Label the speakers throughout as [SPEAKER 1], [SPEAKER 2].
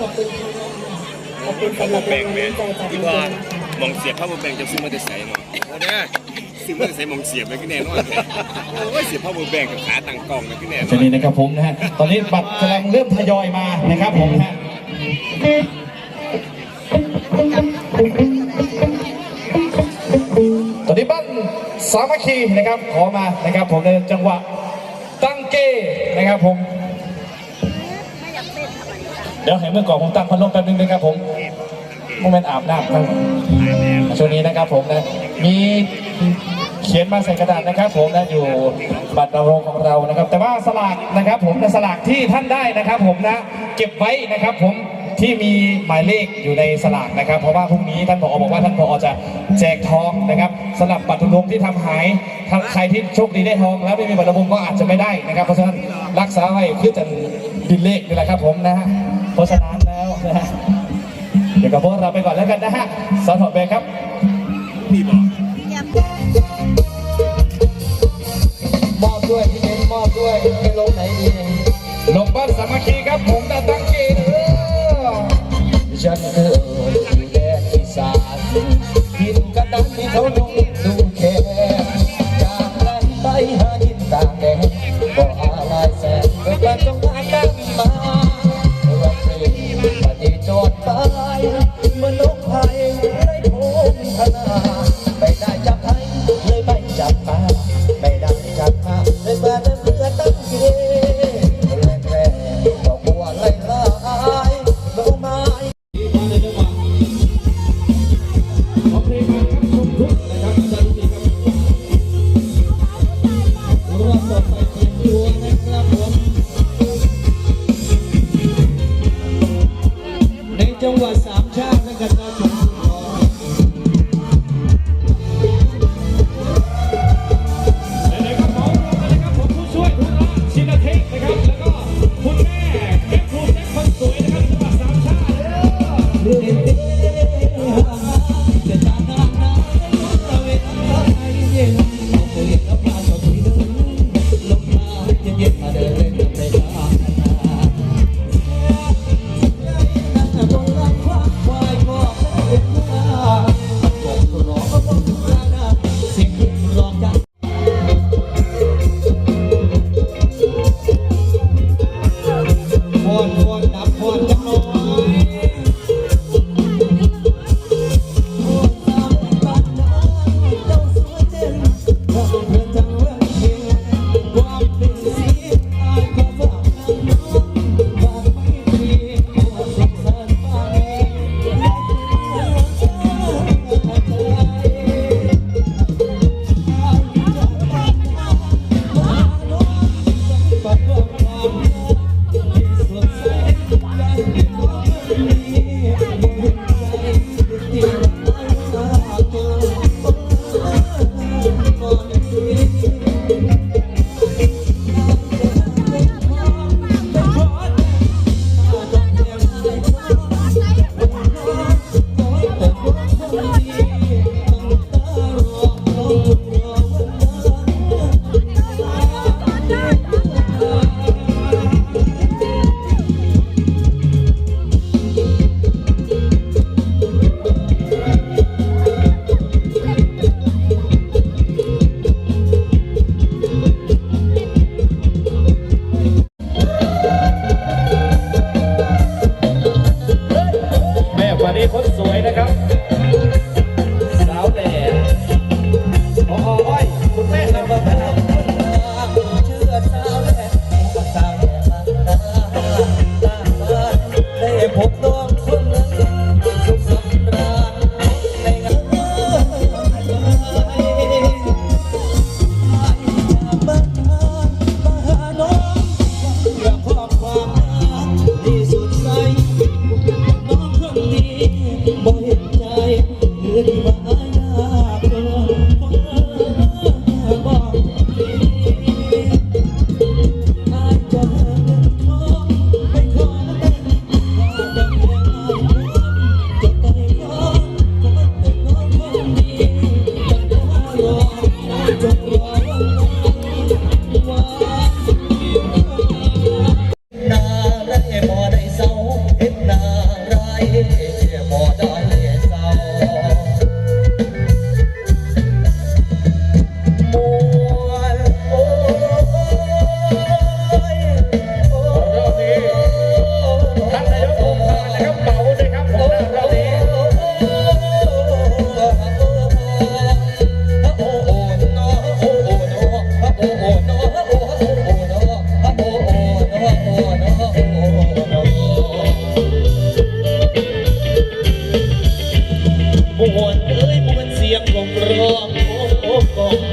[SPEAKER 1] ขอบคุณขอบคุณสำหรับ
[SPEAKER 2] แบ่
[SPEAKER 1] รางงวัล
[SPEAKER 2] แม่
[SPEAKER 1] น้ำใจจาก
[SPEAKER 2] ที่
[SPEAKER 1] ทุกค
[SPEAKER 2] ว่านมองเสียบผ้าบนแบ่งจะซื้อมาแต่ใส่เนาะเอาเด้อซื้อมาแต่ใส่มองเสียบเลยก็แน่นอนเลยโอ้ยเสียบผ้าบนแบ่งกับขาต่างกล่องเลยก็แน่นอ
[SPEAKER 3] เช่น
[SPEAKER 2] น
[SPEAKER 3] นี้นะครับผมนะฮะตอนนี้บัตรกำลังเริ่มทยอยมานะครับผมนะฮะตอนนี้บ้านสามัคคีนะครับขอมานะครับผมในจังหวะตั้งเก้นะครับผมเดี๋ยวให้เมื่อก่อนผมตั้งพัดลมแป๊บนึงนะครับผมโมเมนต์อาบน้ำครับช่วงนี้นะครับผมนะ มีเขียนมาใส่กระดาษนะครับ ผมนะอยู่บัตรดำรงของเรานะครับ แต่ว่าสลากนะครับผมนะสลากที่ท่านได้นะครับ ผมนะเก็บไว้นะครับ ผมที่มีหมายเลขอยู่ในสลากนะครับ เพราะว่าพรุ่งนี้ท่านผอบอกว่าท่านผอจะแจกทองนะครับสำหรับบัตรทุนที่ทำหายทางใครที่โชคดีได้ทอง แล้วไม่มีบัตรดำรงก็อาจจะไม่ได้นะครับ เพราะฉะนั้นรักษาไว้เพื่อจะดินเลขนี่แหละครับผมนะฮะ เพราะฉะนั้นแล้วนะฮะเดี๋ยวกับพวกเราไปก่อนแล้วกันนะฮะสอนถอดแบงครับ
[SPEAKER 2] พี่บอก
[SPEAKER 4] มอบด้วยพี่เน้นมอบด้วยไปลงไหนดี
[SPEAKER 3] ลงบ้านสามัคคีครับผมจะตั้งเกณฑ์เออ
[SPEAKER 4] ฉัน Thank you. Oh.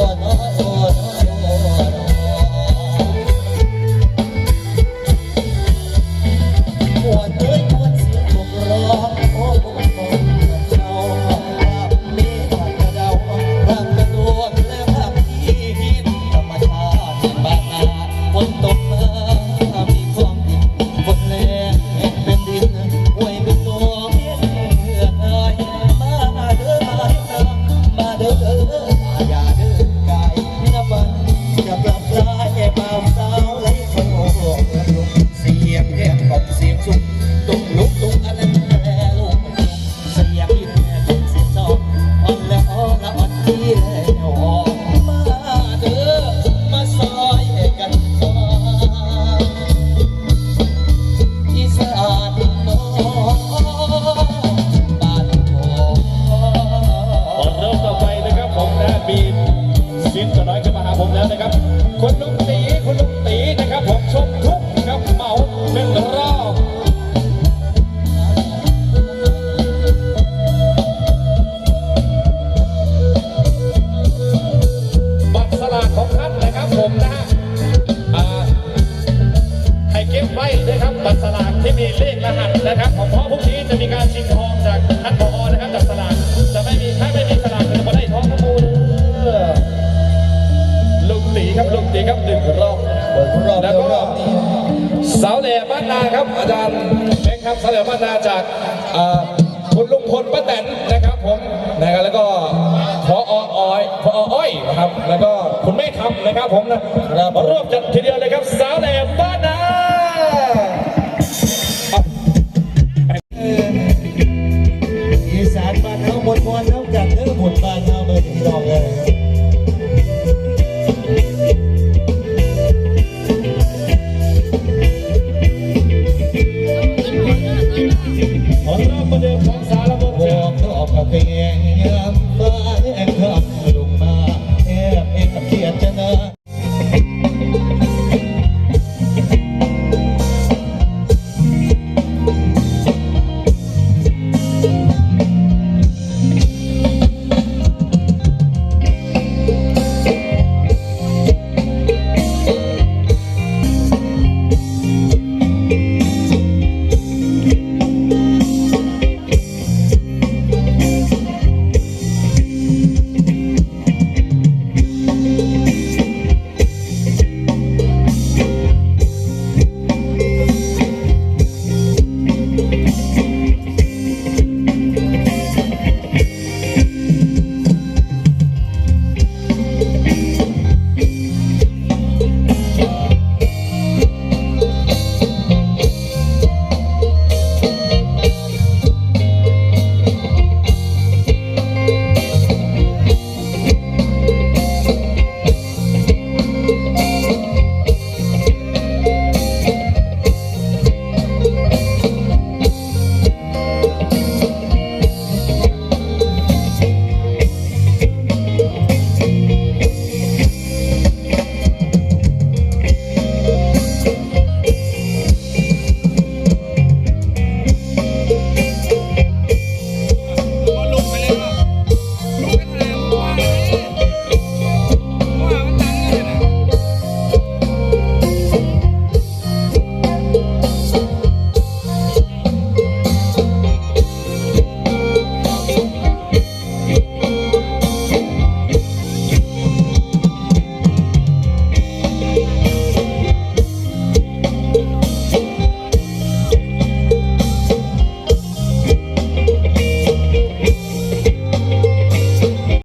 [SPEAKER 4] oh นะครับสน
[SPEAKER 3] อพัฒนา
[SPEAKER 4] จากคุ
[SPEAKER 3] ณลุงพล
[SPEAKER 4] ป้า
[SPEAKER 3] แตนนะครับผมนะครับแล้วก็ขออ้อยขออ้อยนะครับแล้วก็คุณแม่คำนะครับผมนะร่วมจัดทีเดียว